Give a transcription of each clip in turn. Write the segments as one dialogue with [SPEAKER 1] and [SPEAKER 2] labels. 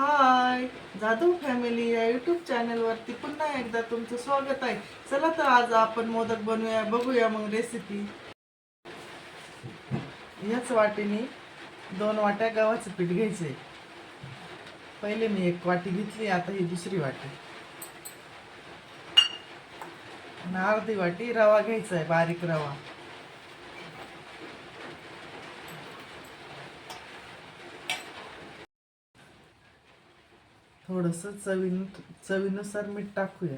[SPEAKER 1] हाय. Jadhav family या YouTube चॅनलवरती पुन्हा एकदा तुमचं स्वागत आहे. चला तर आज आपण मोदक बनवूया बघूया मग रेसिपी याच वाटीने दोन वाट्या गव्हाचं पीठ घ्यायचे पहिले मी एक वाटी घेतली आता ही दुसरी वाटी. आणि अर्धी वाटी रवा घ्यायचा आहे बारीक रवा. थोडस चवीन चवीनुसार मीठ टाकूया.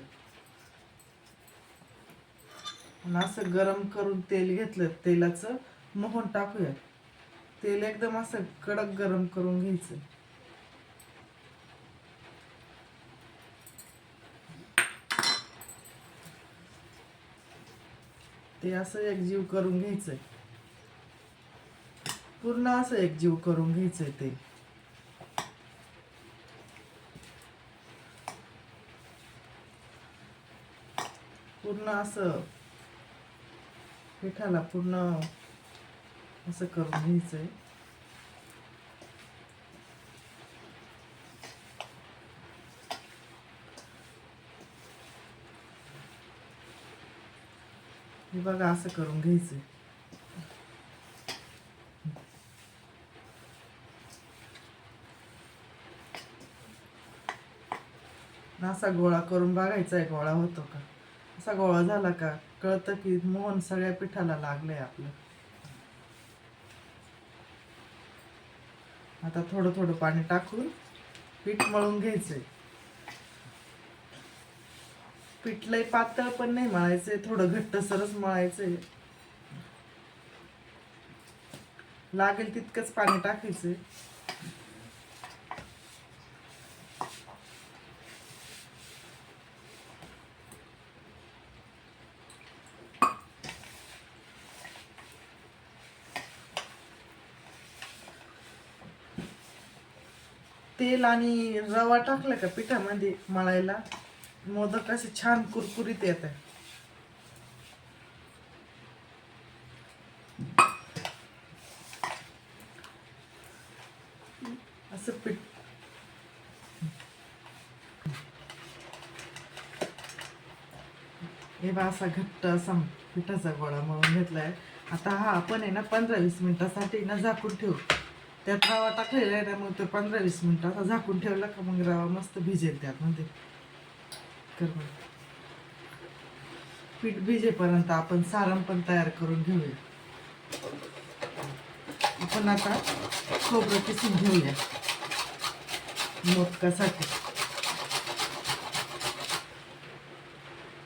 [SPEAKER 1] आणि असं गरम करून तेल घेतलं तेलाचं मोहन टाकूया. तेल एकदम असं कडक गरम करून घ्यायचं. ते असं एकजीव करून घ्यायचंय. पूर्ण असं एकजीव करून घ्यायचंय ते. पूर्ण असं पिठाला पूर्ण असं करून घ्यायचंय. हे बघा असं करून घ्यायचंय. असा गोळा करून बघायचा आहे गोळा होतो का? असा गोळा झाला का? कळतं की मोहन सगळ्या पिठाला लागलंय आपलं. आता थोडं थोडं पाणी टाकून पीठ मळून घ्यायचंय. पीठ लय पातळ पण नाही मळायचंय थोडं घट्टसरच मळायचंय. लागेल तितकंच पाणी टाकायचंय. तेल आणि रवा टाकला का पिठामध्ये मळायला? मोदक असे छान कुरकुरीत येत आहे असं पीठ. हे बा असा घट्ट असा पिठाचा गोळा मळून घेतलाय. आता हा आपण आहे ना पंधरा वीस मिनिटासाठी ना झाकून ठेवू. त्यात रवा टाकलेला आहे ना मग तो पंधरा वीस मिनिटं असा झाकून ठेवला का मग रवा मस्त भिजेल त्यात मध्ये पीठ भिजेपर्यंत आपण सारण पण तयार करून घेऊया. आपण आता खोबरं किसून घेऊया. मोदकासाठी.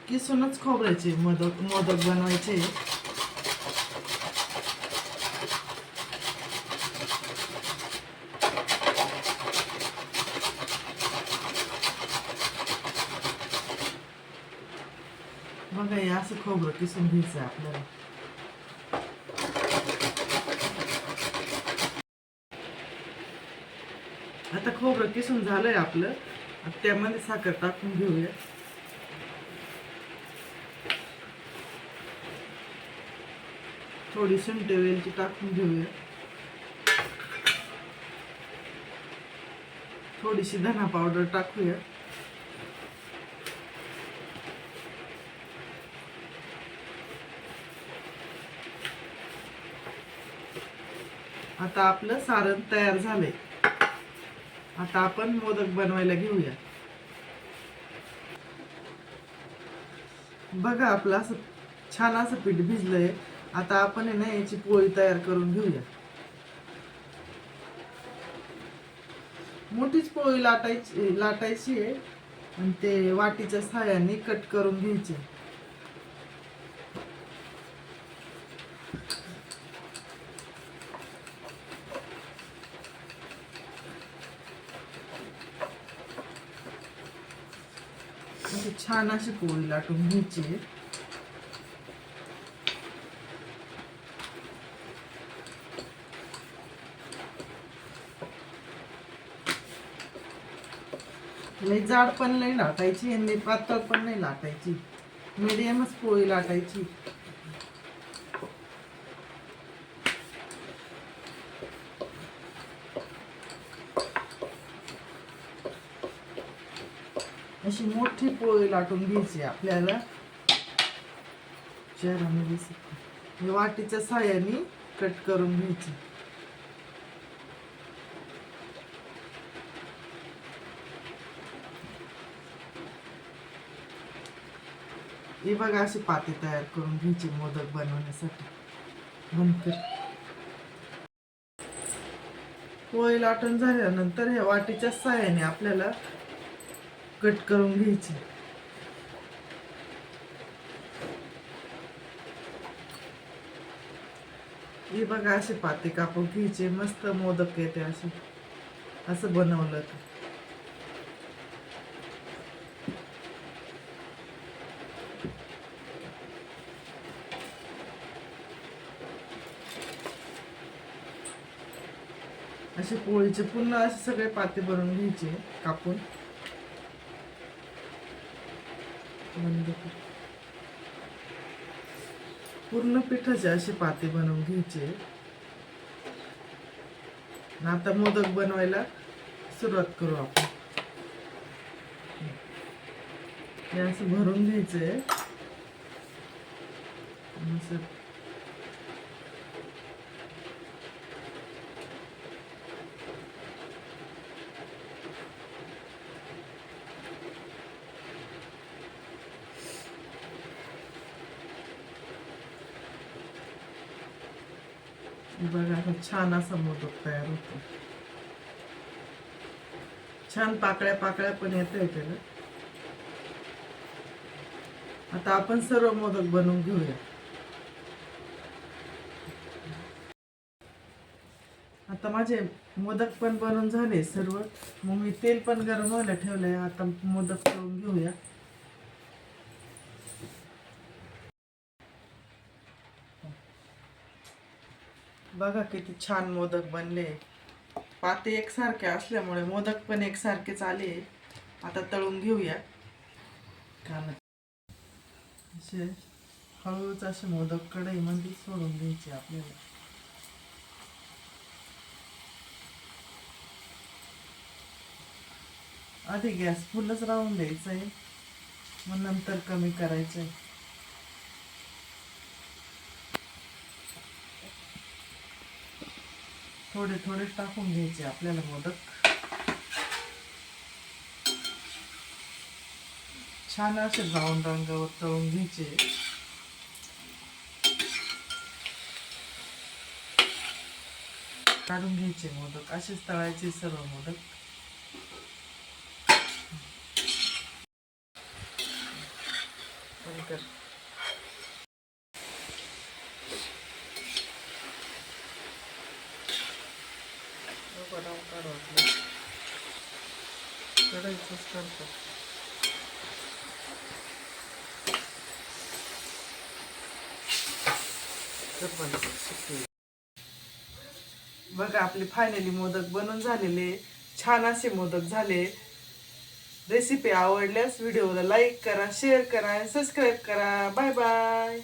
[SPEAKER 1] किसूनच खोबऱ्याचे मोदक मोदक बनवायचे. बघा हे असं खोबरं किसून घ्यायचं आहे आपल्याला. आता खोबरं किसून झालंय आपलं. आता त्यामध्ये साखर टाकून घेऊया. थोडी सुंट वेलची टाकून घेऊया. थोडीशी धना पावडर टाकूया. आता आपलं सारण तयार झालंय. आता आपण मोदक बनवायला घेऊया. बघा आपलं असं छान असं पीठ भिजलंय. आता आपण ना याची पोळी तयार करून घेऊया. मोठीच पोळी लाटायची लाटायची आहे. आणि ते वाटीच्या साह्याने कट करून घ्यायचे. छान अशी पोळी लाटून घ्यायची. लई जाड पण नाही लाटायची आणि पातळ पण नाही लाटायची. मिडियमच पोळी लाटायची. अशी मोठी पोळी लाटून घ्यायची आपल्याला. चेहरा वाटीच्या साह्याने कट करून घ्यायची. हे बघा अशी पाती तयार करून घ्यायची मोदक बनवण्यासाठी. बंद कर. पोळी लाटून झाल्यानंतर हे वाटीच्या साह्याने आपल्याला कट करून घ्यायची. हे बघा असे पाते कापून घ्यायचे. मस्त मोदक येते असे. असं बनवलं तर. असे पोळीचे पुन्हा असे सगळे पाते बनवून घ्यायचे कापून. बंद कर. पूर्ण पिठाचे असे पाते बनवून घ्यायचे. आता मोदक बनवायला सुरुवात करू आपण. हे असं भरून घ्यायचंय. असं बघा छान असा मोदक तयार होतो. छान पाकळ्या पाकळ्या पण येत आहे त्याला. आता आपण सर्व मोदक बनवून घेऊया. आता माझे मोदक पण बनवून झाले सर्व. मग मी तेल पण गरम व्हायला ठेवलंय. आता मोदक करून घेऊया. बघा किती छान मोदक बनले. पाते एकसारखे असल्यामुळे मोदक पण एकसारखेच आले. आता तळून घेऊया. कारण असे हळूच असे मोदक कढईमध्ये सोडून द्यायचे आपल्याला. आधी गॅस फुलच राहून द्यायचा आहे मग नंतर कमी करायचं आहे थोडे थोडे टाकून घ्यायचे आपल्याला मोदक छान असे ब्राऊन रंगावर तळून घ्यायचे. काढून घ्यायचे मोदक. असेच तळायचे सर्व मोदक. कर. कढईचंच करतो. बघा आपले फायनली मोदक बनून झालेले. छान असे मोदक झाले. रेसिपी आवडल्यास व्हिडिओला लाईक करा शेअर करा सबस्क्राईब करा. Bye bye